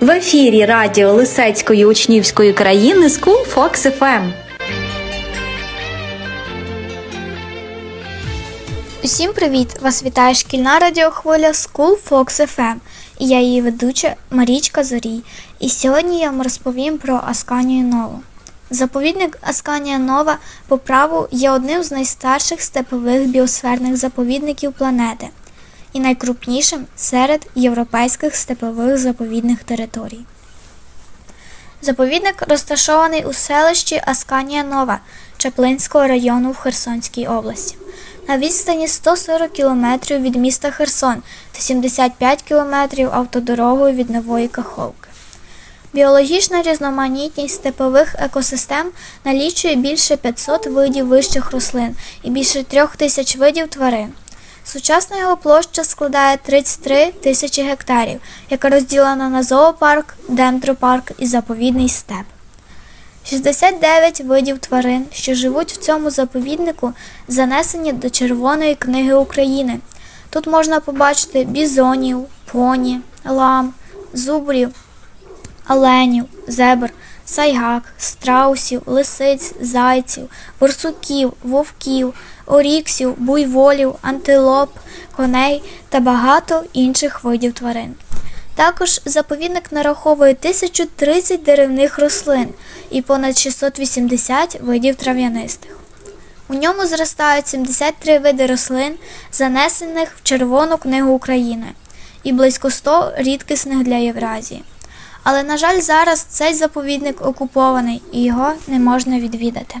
В ефірі радіо Лисецької учнівської країни School Fox FM. Усім привіт! Вас вітає шкільна радіохвиля School Fox FM. І я її ведуча Марічка Зорій. І сьогодні я вам розповім про Асканію Нову. Заповідник Асканія Нова по праву є одним з найстарших степових біосферних заповідників планети і найкрупнішим серед європейських степових заповідних територій. Заповідник розташований у селищі Асканія Нова Чаплинського району в Херсонській області. На відстані 140 км від міста Херсон та 75 км автодорогою від Нової Каховки. Біологічна різноманітність степових екосистем налічує більше 500 видів вищих рослин і більше 3000 видів тварин. Сучасна його площа складає 33 тисячі гектарів, яка розділена на зоопарк, дендропарк і заповідний степ. 69 видів тварин, що живуть в цьому заповіднику, занесені до Червоної книги України. Тут можна побачити бізонів, поні, лам, зубрів, оленів, зебр, сайгак, страусів, лисиць, зайців, борсуків, вовків, оріксів, буйволів, антилоп, коней та багато інших видів тварин. Також заповідник нараховує 1030 деревних рослин і понад 680 видів трав'янистих. У ньому зростають 73 види рослин, занесених в Червону книгу України, і близько 100 рідкісних для Євразії. Але, на жаль, зараз цей заповідник окупований і його не можна відвідати.